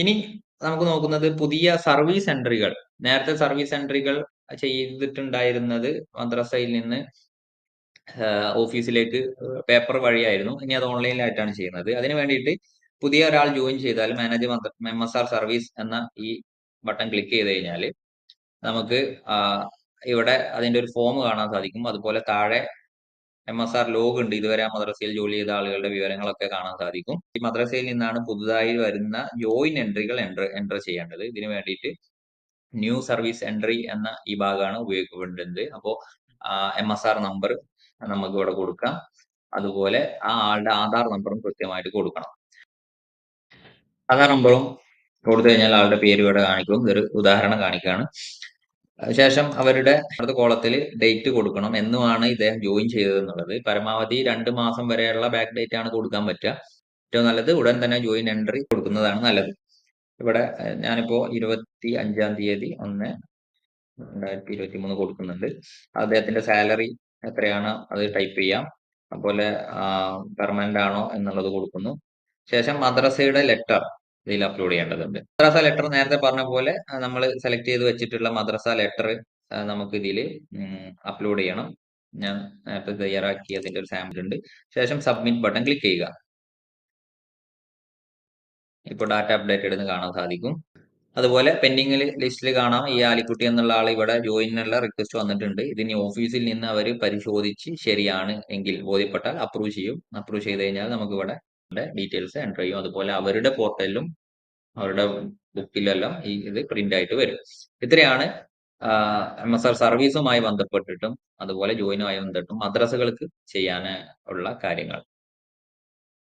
ഇനി നമുക്ക് നോക്കുന്നത് പുതിയ സർവീസ് എൻട്രികൾ നേരത്തെ സർവീസ് എൻട്രികൾ ചെയ്തിട്ടുണ്ടായിരുന്നത് മദ്രസയിൽ നിന്ന് ഓഫീസിലേക്ക് പേപ്പർ വഴിയായിരുന്നു. ഇനി അത് ഓൺലൈനിലായിട്ടാണ് ചെയ്യുന്നത്. അതിന് വേണ്ടിയിട്ട് പുതിയ ഒരാൾ ജോയിൻ ചെയ്താൽ manage M S R service എന്ന ഈ ബട്ടൺ ക്ലിക്ക് ചെയ്ത് കഴിഞ്ഞാൽ നമുക്ക് ഇവിടെ അതിന്റെ ഒരു ഫോം കാണാൻ സാധിക്കും. അതുപോലെ താഴെ എം എസ് ആർ ലോഗ് ഉണ്ട്. ഇതുവരെ ആ മദ്രസയിൽ ജോലി ചെയ്ത ആളുകളുടെ വിവരങ്ങളൊക്കെ കാണാൻ സാധിക്കും. ഈ മദ്രസയിൽ നിന്നാണ് പുതുതായി വരുന്ന ജോയിൻ എൻട്രികൾ എൻട്രി എന്റർ ചെയ്യേണ്ടത്. ഇതിന് വേണ്ടിയിട്ട് ന്യൂ സർവീസ് എൻട്രി എന്ന ഈ ഭാഗമാണ് ഉപയോഗിക്കപ്പെടുന്നത് അപ്പോൾ എം എസ് ആർ നമ്പർ നമുക്ക് ഇവിടെ കൊടുക്കാം. അതുപോലെ ആ ആളുടെ ആധാർ നമ്പറും കൃത്യമായിട്ട് കൊടുക്കണം. ആധാർ നമ്പറും കൊടുത്തു കഴിഞ്ഞാൽ ആളുടെ പേര് ഇവിടെ കാണിക്കും. ഇതൊരു ഉദാഹരണം കാണിക്കുകയാണ്. ശേഷം അവരുടെ അടുത്ത കോളത്തിൽ ഡേറ്റ് കൊടുക്കണം എന്നുമാണ് ഇദ്ദേഹം ജോയിൻ ചെയ്തതെന്നുള്ളത്. പരമാവധി രണ്ട് മാസം വരെയുള്ള ബാക്ക് ഡേറ്റ് ആണ് കൊടുക്കാൻ പറ്റുക. ഏറ്റവും നല്ലത് ഉടൻ തന്നെ ജോയിൻ എൻട്രി കൊടുക്കുന്നതാണ് നല്ലത്. ഇവിടെ ഞാനിപ്പോ ഇരുപത്തി അഞ്ചാം തീയതി ഒന്ന് രണ്ടായിരത്തി ഇരുപത്തി മൂന്ന് കൊടുക്കുന്നുണ്ട്. അദ്ദേഹത്തിന്റെ സാലറി എത്രയാണ് അത് ടൈപ്പ് ചെയ്യാം. അതുപോലെ പെർമനന്റ് ആണോ എന്നുള്ളത് കൊടുക്കുന്നു. ശേഷം മദ്രസയുടെ ലെറ്റർ ഇതിൽ അപ്ലോഡ് ചെയ്യേണ്ടതുണ്ട്. മദ്രസ ലെറ്റർ നേരത്തെ പറഞ്ഞ പോലെ നമ്മൾ സെലക്ട് ചെയ്ത് വെച്ചിട്ടുള്ള മദ്രസ ലെറ്റർ നമുക്ക് ഇതിൽ അപ്ലോഡ് ചെയ്യണം. ഞാൻ നേരത്തെ തയ്യാറാക്കിയതിന്റെ ഒരു സാമ്പിൾ ഉണ്ട്. ശേഷം സബ്മിറ്റ് ബട്ടൺ ക്ലിക്ക് ചെയ്യുക. ഇപ്പോൾ ഡാറ്റ അപ്ഡേറ്റഡ് എന്ന് കാണാൻ സാധിക്കും. അതുപോലെ പെൻഡിംഗ് ലിസ്റ്റിൽ കാണാം. ഈ ആലിക്കുട്ടി എന്നുള്ള ആൾ ഇവിടെ ജോയിനുള്ള റിക്വസ്റ്റ് വന്നിട്ടുണ്ട്. ഇതിനി ഓഫീസിൽ നിന്ന് അവർ പരിശോധിച്ച് ശരിയാണ് എങ്കിൽ ബോധ്യപ്പെട്ടാൽ അപ്രൂവ് ചെയ്യും. അപ്രൂവ് ചെയ്ത് കഴിഞ്ഞാൽ നമുക്ക് ഇവിടെ ഡീറ്റെയിൽസ് എന്റർ ചെയ്യും. അതുപോലെ അവരുടെ പോർട്ടലിലും അവരുടെ ബുക്കിലെല്ലാം ഈ ഇത് പ്രിന്റ് ആയിട്ട് വരും. ഇത്രയാണ് എം എസ് ആർ സർവീസുമായി ബന്ധപ്പെട്ടിട്ടും അതുപോലെ ജോയിനുമായി ബന്ധപ്പെട്ടും മദ്രസകൾക്ക് ചെയ്യാൻ ഉള്ള കാര്യങ്ങൾ.